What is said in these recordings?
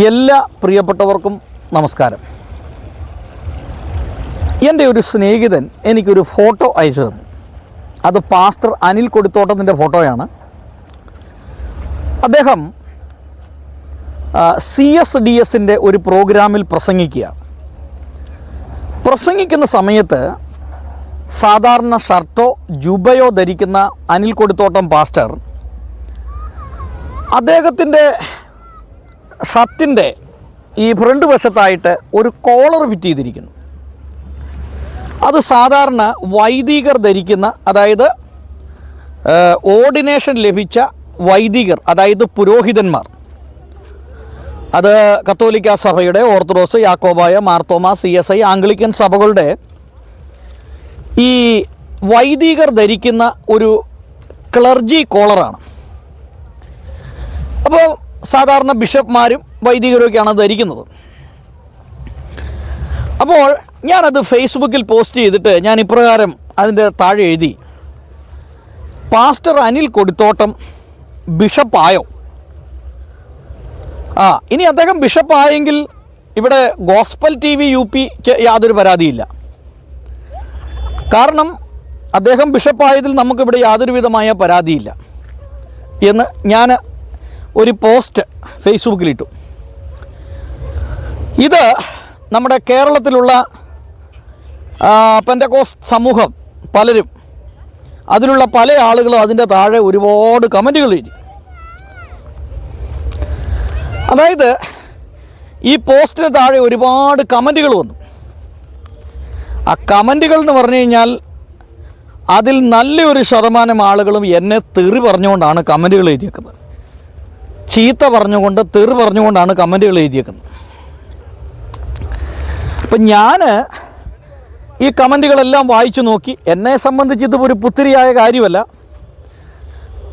എല്ലാ പ്രിയപ്പെട്ടവർക്കും നമസ്കാരം. എന്റെ ഒരു സ്നേഹിതൻ എനിക്കൊരു ഫോട്ടോ അയച്ചു തന്നു. അത് പാസ്റ്റർ അനിൽ കൊടിത്തോട്ടത്തിന്റെ ഫോട്ടോയാണ്. അദ്ദേഹം സി എസ് ഡി എസിന്റെ ഒരു പ്രോഗ്രാമിൽ പ്രസംഗിക്കുക പ്രസംഗിക്കുന്ന സമയത്ത് സാധാരണ ഷർട്ടോ ജുബയോ ധരിക്കുന്ന അനിൽ കൊടിത്തോട്ടം പാസ്റ്റർ അദ്ദേഹത്തിന്റെ ഷർട്ടിന്റെ ഈ ഫ്രണ്ട് വശത്തായിട്ട് ഒരു കോളർ ഫിറ്റ് ചെയ്തിരിക്കുന്നു. അത് സാധാരണ വൈദികർ ധരിക്കുന്ന അതായത് ഓർഡിനേഷൻ ലഭിച്ച വൈദികർ അതായത് പുരോഹിതന്മാർ. അത് കത്തോലിക്ക സഭയുടെ orthodox Yakobaya Marthoma C S I Anglican സഭകളുടെ ഈ വൈദികർ ധരിക്കുന്ന ഒരു ക്ലർജി കോളറാണ്. അപ്പോൾ സാധാരണ ബിഷപ്പ്മാരും വൈദികരൊക്കെയാണ് ധരിക്കുന്നത്. അപ്പോൾ ഞാനത് ഫേസ്ബുക്കിൽ പോസ്റ്റ് ചെയ്തിട്ട് ഞാൻ ഇപ്രകാരം അതിന്റെ താഴെ എഴുതി. പാസ്റ്റർ അനിൽ കൊടുത്തോട്ടം ബിഷപ്പായോ? ആ ഇനി അദ്ദേഹം ബിഷപ്പായെങ്കിൽ ഇവിടെ ഗോസ്പൽ ടി വി യു പിക്ക് യാതൊരു പരാതിയില്ല. കാരണം അദ്ദേഹം ബിഷപ്പായതിൽ നമുക്കിവിടെ യാതൊരു വിധമായ പരാതിയില്ല എന്ന് ഞാൻ ഒരു പോസ്റ്റ് ഫേസ്ബുക്കിലിട്ടു. ഇത് നമ്മുടെ കേരളത്തിലുള്ള പെന്റക്കോസ് സമൂഹം പലരും അതിലുള്ള പല ആളുകളും അതിന്റെ താഴെ ഒരുപാട് കമന്റുകൾ എഴുതി. അതായത് ഈ പോസ്റ്റിന് താഴെ ഒരുപാട് കമന്റുകൾ വന്നു. ആ കമന്റുകൾ എന്ന് പറഞ്ഞു കഴിഞ്ഞാൽ അതിൽ നല്ലൊരു ശതമാനം ആളുകളും എന്നെ തെറി പറഞ്ഞുകൊണ്ടാണ് കമന്റുകൾ എഴുതിയേക്കുന്നത്. ചീത്ത പറഞ്ഞുകൊണ്ട് തെറി പറഞ്ഞുകൊണ്ടാണ് കമന്റുകൾ എഴുതിയേക്കുന്നത്. അപ്പം ഞാൻ ഈ കമന്റുകളെല്ലാം വായിച്ചു നോക്കി. എന്നെ സംബന്ധിച്ച് ഇത് ഒരു പുത്തിരിയായ കാര്യമല്ല.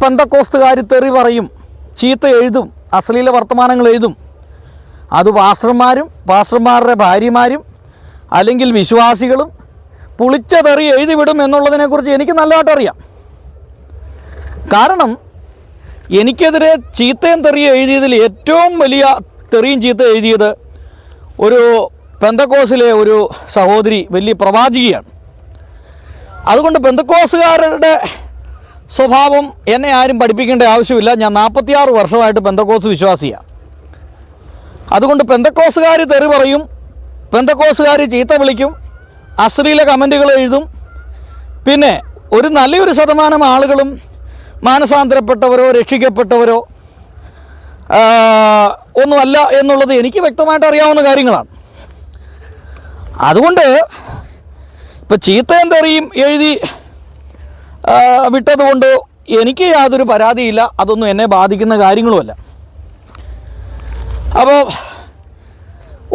പെന്തക്കോസ്തുകാർ തെറി പറയും ചീത്ത എഴുതും അശ്ലീല വർത്തമാനങ്ങൾ എഴുതും. അത് പാസ്റ്റർമാരും പാസ്റ്റർമാരുടെ ഭാര്യമാരും അല്ലെങ്കിൽ വിശ്വാസികളും പുളിച്ച തെറി എഴുതി വിടും എന്നുള്ളതിനെക്കുറിച്ച് എനിക്ക് നല്ലതായിട്ട് അറിയാം കാരണം എനിക്കെതിരെ ചീത്തയും തെറിയും എഴുതിയതിൽ ഏറ്റവും വലിയ തെറിയും ചീത്ത എഴുതിയത് ഒരു പെന്തക്കോസിലെ ഒരു സഹോദരി വലിയ പ്രവാചികയാണ്. അതുകൊണ്ട് പെന്തക്കോസുകാരുടെ സ്വഭാവം എന്നെ ആരും പഠിപ്പിക്കേണ്ട ആവശ്യമില്ല. ഞാൻ നാൽപ്പത്തിയാറ് വർഷമായിട്ട് പെന്തക്കോസ് വിശ്വാസിയാണ്. അതുകൊണ്ട് പെന്തക്കോസുകാർ തെറി പറയും പെന്തക്കോസുകാർ ചീത്ത വിളിക്കും അശ്ലീല കമന്റുകൾ എഴുതും. പിന്നെ ഒരു നല്ലൊരു ശതമാനം ആളുകളും മാനസാന്തരപ്പെട്ടവരോ രക്ഷിക്കപ്പെട്ടവരോ ഒന്നുമല്ല എന്നുള്ളത് എനിക്ക് വ്യക്തമായിട്ട് അറിയാവുന്ന കാര്യങ്ങളാണ്. അതുകൊണ്ട് ഇപ്പം ചീത്തയും തെറിയും എഴുതി വിട്ടതുകൊണ്ട് എനിക്ക് യാതൊരു പരാതിയില്ല. അതൊന്നും എന്നെ ബാധിക്കുന്ന കാര്യങ്ങളുമല്ല. അപ്പോൾ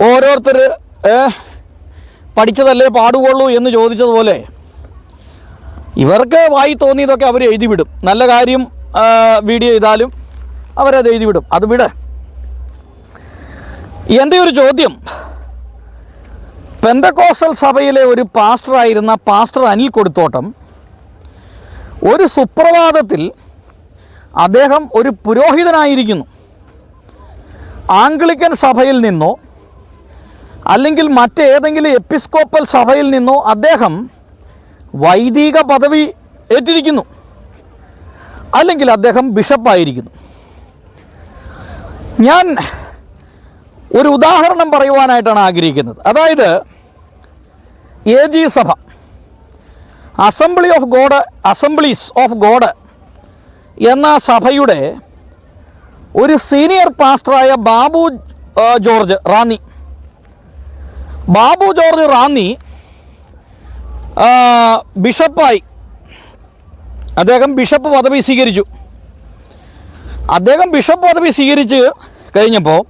ഓരോരുത്തർ പഠിച്ചതല്ലേ പാടുകൊള്ളൂ എന്ന് ചോദിച്ചതുപോലെ ഇവർക്ക് വായി തോന്നിയതൊക്കെ അവർ എഴുതി വിടും നല്ല കാര്യം വീഡിയോ ചെയ്താലും അവരത് എഴുതി വിടും അത് വിട്. എന്റെ ഒരു ചോദ്യം? പെന്തക്കോസൽ സഭയിലെ ഒരു പാസ്റ്ററായിരുന്ന പാസ്റ്റർ അനിൽ കൊടുത്തോട്ടം ഒരു സുപ്രഭാതത്തിൽ അദ്ദേഹം ഒരു പുരോഹിതനായിരിക്കുന്നു. ആംഗ്ലിക്കൻ സഭയിൽ നിന്നോ അല്ലെങ്കിൽ മറ്റേതെങ്കിലും എപ്പിസ്കോപ്പൽ സഭയിൽ നിന്നോ അദ്ദേഹം വൈദിക പദവി ഏറ്റിരിക്കുന്നു അല്ലെങ്കിൽ അദ്ദേഹം ബിഷപ്പായിരിക്കുന്നു. ഞാൻ ഒരു ഉദാഹരണം പറയുവാനായിട്ടാണ് ആഗ്രഹിക്കുന്നത്. അതായത് എ ജി സഭ assembly of God assemblies of God എന്ന സഭയുടെ ഒരു സീനിയർ പാസ്റ്ററായ ബാബു ജോർജ് റാന്നി. ബാബു ജോർജ് റാന്നി ബിഷപ്പായി. അദ്ദേഹം ബിഷപ്പ് പദവി സ്വീകരിച്ചു. അദ്ദേഹം ബിഷപ്പ് പദവി സ്വീകരിച്ച് കഴിഞ്ഞപ്പോൾ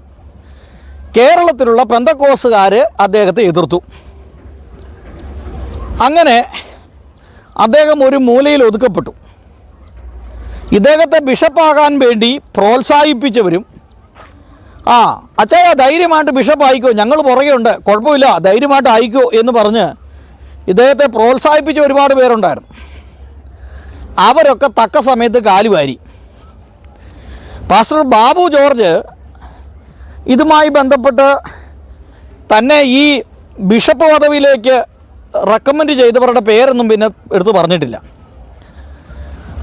കേരളത്തിലുള്ള പെന്തക്കോസുകാർ അദ്ദേഹത്തെ എതിർത്തു. അങ്ങനെ അദ്ദേഹം ഒരു മൂലയിൽ ഒതുക്കപ്പെട്ടു. ഇദ്ദേഹത്തെ ബിഷപ്പാകാൻ വേണ്ടി പ്രോത്സാഹിപ്പിച്ചവരും ആ അച്ഛാ ധൈര്യമായിട്ട് ബിഷപ്പ് ആയിക്കോ ഞങ്ങൾ പുറകെ ഉണ്ട് കുഴപ്പമില്ല ധൈര്യമായിട്ട് ആയിക്കോ എന്ന് പറഞ്ഞ് ഇദ്ദേഹത്തെ പ്രോത്സാഹിപ്പിച്ച ഒരുപാട് പേരുണ്ടായിരുന്നു. അവരൊക്കെ തക്ക സമയത്ത് കാലുവാരി പാസ്റ്റർ ബാബു ജോർജ് ഇതുമായി ബന്ധപ്പെട്ട് തന്നെ ഈ ബിഷപ്പ് പദവിയിലേക്ക് റെക്കമെൻഡ് ചെയ്തവരുടെ പേരൊന്നും പിന്നെ എടുത്തു പറഞ്ഞിട്ടില്ല.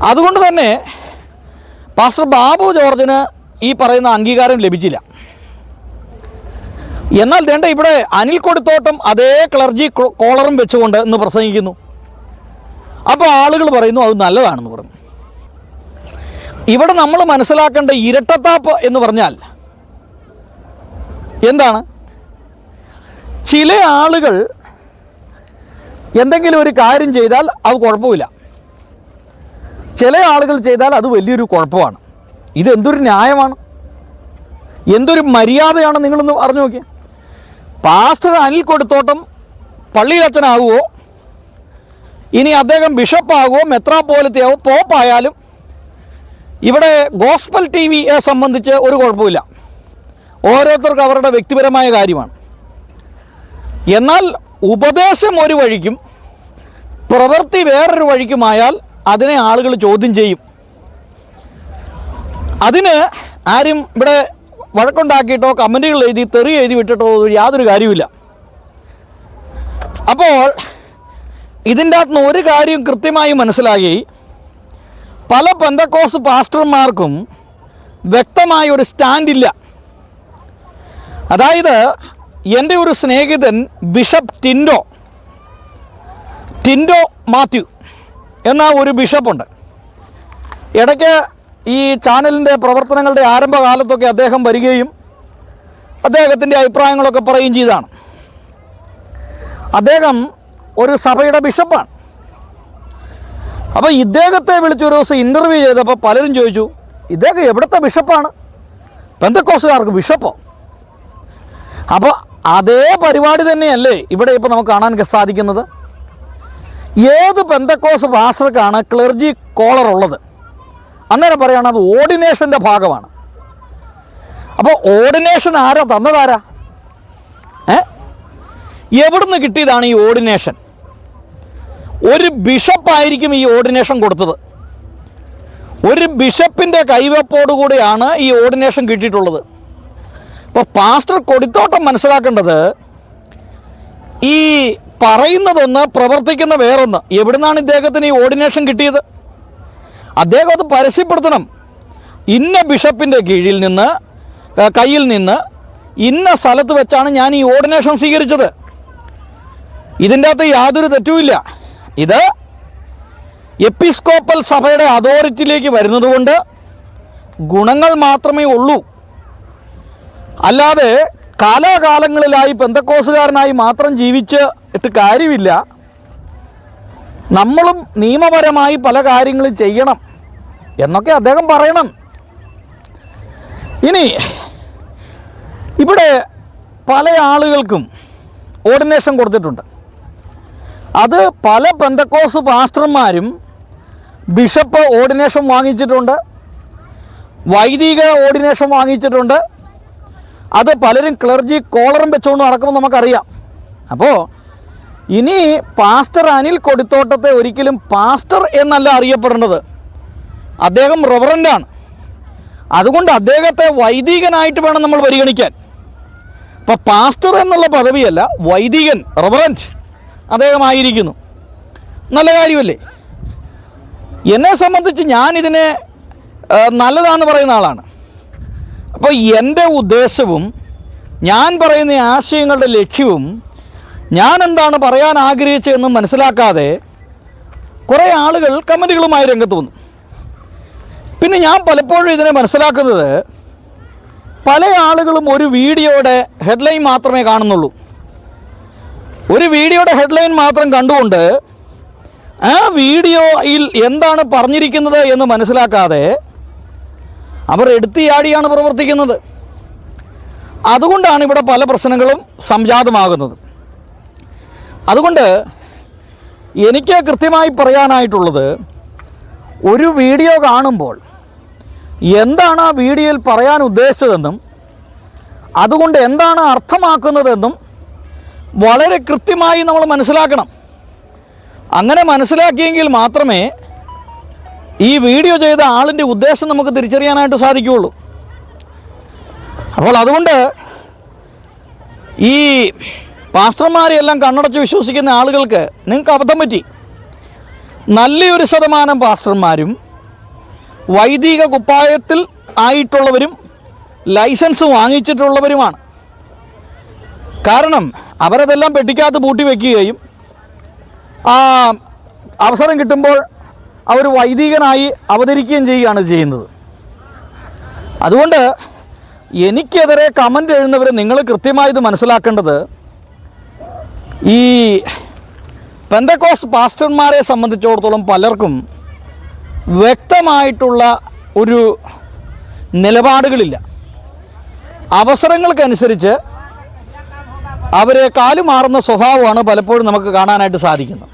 അതുകൊണ്ട് തന്നെ പാസ്റ്റർ ബാബു ജോർജിന് ഈ പറയുന്ന അംഗീകാരം ലഭിച്ചില്ല. എന്നാൽ വേണ്ട ഇവിടെ അനിൽ കൊടുത്തോട്ടം അതേ ക്ലർജി കോളറും വെച്ചുകൊണ്ട് എന്ന് പ്രസംഗിക്കുന്നു. അപ്പോൾ ആളുകൾ പറയുന്നു അത് നല്ലതാണെന്ന് പറഞ്ഞു. ഇവിടെ നമ്മൾ മനസ്സിലാക്കേണ്ട ഇരട്ടത്താപ്പ് എന്ന് പറഞ്ഞാൽ എന്താണ്? ചില ആളുകൾ എന്തെങ്കിലും ഒരു കാര്യം ചെയ്താൽ അത് കുഴപ്പമില്ല. ചില ആളുകൾ ചെയ്താൽ അത് വലിയൊരു കുഴപ്പമാണ്. ഇതെന്തൊരു ന്യായമാണ്? എന്തൊരു മര്യാദയാണ് നിങ്ങളൊന്ന് അറിഞ്ഞു നോക്കിയേ. പാസ്റ്റർ അനിൽ കൊടുത്തോട്ടം പള്ളിയിലച്ചനാകുമോ ഇനി അദ്ദേഹം ബിഷപ്പാകുമോ മെത്രാപ്പോലത്തെയാവോ പോപ്പായാലും ഇവിടെ ഗോസ്പൽ ടി വിയെ സംബന്ധിച്ച് ഒരു കുഴപ്പമില്ല. ഓരോരുത്തർക്കും അവരുടെ വ്യക്തിപരമായ കാര്യമാണ്. എന്നാൽ ഉപദേശം ഒരു വഴിക്കും പ്രവൃത്തി വേറൊരു വഴിക്കുമായാൽ അതിനെ ആളുകൾ ചോദ്യം ചെയ്യും. അതിന് ആരും ഇവിടെ വഴക്കുണ്ടാക്കിയിട്ടോ കമന്റുകൾ എഴുതി തെറി എഴുതി വിട്ടിട്ടോ യാതൊരു കാര്യമില്ല അപ്പോൾ ഇതിന്റെ അകത്ത് നിന്ന് ഒരു കാര്യം കൃത്യമായി മനസ്സിലാക്കി പല പെന്തക്കോസ് പാസ്റ്റർമാർക്കും വ്യക്തമായ ഒരു സ്റ്റാൻഡില്ല. അതായത് എന്റെ ഒരു സ്നേഹിതൻ ബിഷപ്പ് ടിൻഡോ ടിൻഡോ മാത്യു എന്ന ഒരു ബിഷപ്പുണ്ട്. ഇടയ്ക്ക് ഈ ചാനലിന്റെ പ്രവർത്തനങ്ങളുടെ ആരംഭകാലത്തൊക്കെ അദ്ദേഹം വരികയും അദ്ദേഹത്തിന്റെ അഭിപ്രായങ്ങളൊക്കെ പറയുകയും ചെയ്താണ് അദ്ദേഹം ഒരു സഭയുടെ ബിഷപ്പാണ്. അപ്പോൾ ഇദ്ദേഹത്തെ വിളിച്ച് ഒരു ദിവസം ഇന്റർവ്യൂ ചെയ്തപ്പോൾ പലരും ചോദിച്ചു ഇദ്ദേഹം എവിടുത്തെ ബിഷപ്പാണ്? പെന്തക്കോസുകാർക്ക് ബിഷപ്പോ. അപ്പോൾ അതേ പരിപാടി തന്നെയല്ലേ ഇവിടെ ഇപ്പോൾ നമുക്ക് കാണാൻ സാധിക്കുന്നത്. ഏത് പെന്തക്കോസ് പാസ്റ്റർക്കാണ് ക്ലർജി കോളർ ഉള്ളത് അന്നേരം പറയുകയാണ് അത് ഓർഡിനേഷന്റെ ഭാഗമാണ്. അപ്പോൾ ഓർഡിനേഷൻ ആരാ തന്നതാരാ ഏ? എവിടുന്ന് കിട്ടിയതാണ് ഈ ഓർഡിനേഷൻ ഒരു ബിഷപ്പായിരിക്കും ഈ ഓർഡിനേഷൻ കൊടുത്തത്. ഒരു ബിഷപ്പിന്റെ കൈവെപ്പോടുകൂടിയാണ് ഈ ഓർഡിനേഷൻ കിട്ടിയിട്ടുള്ളത്. അപ്പോൾ പാസ്റ്റർ കൊടിത്തോട്ടം മനസ്സിലാക്കേണ്ടത് ഈ പറയുന്നതൊന്ന് പ്രവർത്തിക്കുന്ന വേറൊന്ന്. എവിടുന്നാണ് ഇദ്ദേഹത്തിന് ഈ ഓർഡിനേഷൻ കിട്ടിയത്? അദ്ദേഹം അത് പരസ്യപ്പെടുത്തണം. ഇന്ന ബിഷപ്പിന്റെ കീഴിൽ നിന്ന് കയ്യിൽ നിന്ന് ഇന്ന സ്ഥലത്ത് വെച്ചാണ് ഞാൻ ഈ ഓർഡിനേഷൻ സ്വീകരിച്ചത്. ഇതിന്റെ അകത്ത് യാതൊരു തെറ്റുമില്ല. ഇത് എപ്പിസ്കോപ്പൽ സഭയുടെ അതോറിറ്റിയിലേക്ക് വരുന്നതുകൊണ്ട് ഗുണങ്ങൾ മാത്രമേ ഉള്ളൂ. അല്ലാതെ കാലാകാലങ്ങളിലായി പെന്തക്കോസുകാരനായി മാത്രം ജീവിച്ച് ഇട്ട് കാര്യമില്ല. നമ്മളും നിയമപരമായി പല കാര്യങ്ങളും ചെയ്യണം എന്നൊക്കെ അദ്ദേഹം പറയണം. ഇനി ഇവിടെ പല ആളുകൾക്കും ഓർഡിനേഷൻ കൊടുത്തിട്ടുണ്ട്. അത് പല പെന്തക്കോസ് പാസ്റ്റർമാരും ബിഷപ്പ് ഓർഡിനേഷൻ വാങ്ങിച്ചിട്ടുണ്ട് വൈദിക ഓർഡിനേഷൻ വാങ്ങിച്ചിട്ടുണ്ട് അത് പലരും ക്ലർജി കോളറും വെച്ചുകൊണ്ട് നടക്കുമെന്ന് നമുക്കറിയാം. അപ്പോൾ ഇനി പാസ്റ്റർ അനിൽ കൊടിത്തോട്ടത്തെ ഒരിക്കലും പാസ്റ്റർ എന്നല്ല അറിയപ്പെടേണ്ടത്. അദ്ദേഹം റെവറന്റാണ്. അതുകൊണ്ട് അദ്ദേഹത്തെ വൈദികനായിട്ട് വേണം നമ്മൾ പരിഗണിക്കാൻ. അപ്പോൾ പാസ്റ്റർ എന്നുള്ള പദവിയല്ല വൈദികൻ റെവറന്റ് അദ്ദേഹമായിരിക്കുന്നു നല്ല കാര്യമല്ലേ? എന്നെ സംബന്ധിച്ച് ഞാനിതിനെ നല്ലതാണെന്ന് പറയുന്ന ആളാണ്. അപ്പോൾ എന്റെ ഉദ്ദേശവും ഞാൻ പറയുന്ന ആശയങ്ങളുടെ ലക്ഷ്യവും ഞാൻ എന്താണ് പറയാൻ ആഗ്രഹിച്ചതെന്ന് മനസ്സിലാക്കാതെ കുറേ ആളുകൾ കമന്റുകളുമായി രംഗത്ത് വന്നു. പിന്നെ ഞാൻ പലപ്പോഴും ഇതിനെ മനസ്സിലാക്കുന്നത് പല ആളുകളും ഒരു വീഡിയോയുടെ ഹെഡ്ലൈൻ മാത്രമേ കാണുന്നുള്ളൂ. ഒരു വീഡിയോയുടെ ഹെഡ്ലൈൻ മാത്രം കണ്ടുകൊണ്ട് ആ വീഡിയോയിൽ എന്താണ് പറഞ്ഞിരിക്കുന്നത് എന്ന് മനസ്സിലാക്കാതെ അവർ എടുത്തിയാടിയാണ് പ്രവർത്തിക്കുന്നത്. അതുകൊണ്ടാണ് ഇവിടെ പല പ്രശ്നങ്ങളും സംജാതമാകുന്നത്. അതുകൊണ്ട് എനിക്ക് കൃത്യമായി പറയാനായിട്ടുള്ളത് ഒരു വീഡിയോ കാണുമ്പോൾ എന്താണ് ആ വീഡിയോയിൽ പറയാൻ ഉദ്ദേശിച്ചതെന്നും അതുകൊണ്ട് എന്താണ് അർത്ഥമാക്കുന്നതെന്നും വളരെ കൃത്യമായി നമ്മൾ മനസ്സിലാക്കണം. അങ്ങനെ മനസ്സിലാക്കിയെങ്കിൽ മാത്രമേ ഈ വീഡിയോ ചെയ്ത ആളിന്റെ ഉദ്ദേശം നമുക്ക് തിരിച്ചറിയാനായിട്ട് സാധിക്കുകയുള്ളൂ. അപ്പോൾ അതുകൊണ്ട് ഈ പാസ്റ്റർമാരെയെല്ലാം കണ്ണടച്ച് വിശ്വസിക്കുന്ന ആളുകൾക്ക് നിങ്ങൾക്ക് അബദ്ധം പറ്റി. നല്ലൊരു ശതമാനം പാസ്റ്റർമാരും വൈദിക കുപ്പായത്തിൽ ആയിട്ടുള്ളവരും ലൈസൻസ് വാങ്ങിച്ചിട്ടുള്ളവരുമാണ്. കാരണം അവരതെല്ലാം പെട്ടിക്കകത്ത് പൂട്ടി വയ്ക്കുകയും അവസരം കിട്ടുമ്പോൾ അവർ വൈദികനായി അവതരിക്കുകയും ചെയ്യുകയാണ് ചെയ്യുന്നത്. അതുകൊണ്ട് എനിക്കെതിരെ കമന്റ് എഴുതുന്നവർ നിങ്ങൾ കൃത്യമായി ഇത് മനസ്സിലാക്കേണ്ടത് ഈ പെന്തക്കോസ് പാസ്റ്റർമാരെ സംബന്ധിച്ചിടത്തോളം പലർക്കും വ്യക്തമായിട്ടുള്ള ഒരു നിലപാടുകളില്ല. അവസരങ്ങൾക്കനുസരിച്ച് അവരെ കാലുമാറുന്ന സ്വഭാവമാണ് പലപ്പോഴും നമുക്ക് കാണാനായിട്ട് സാധിക്കുന്നത്.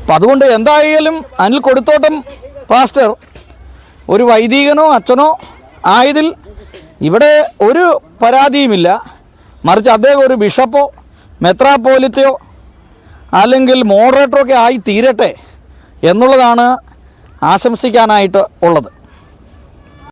അപ്പം അതുകൊണ്ട് എന്തായാലും അനിൽ കൊടുത്തോട്ടം പാസ്റ്റർ ഒരു വൈദികനോ അച്ഛനോ ആയതിൽ ഇവിടെ ഒരു പരാതിയുമില്ല. മറിച്ച് അദ്ദേഹം ഒരു ബിഷപ്പോ മെത്രാപ്പോലിത്തയോ അല്ലെങ്കിൽ മോഡറേറ്ററൊക്കെ ആയി തീരട്ടെ എന്നുള്ളതാണ് ആശംസിക്കാനായിട്ട് ഉള്ളത്.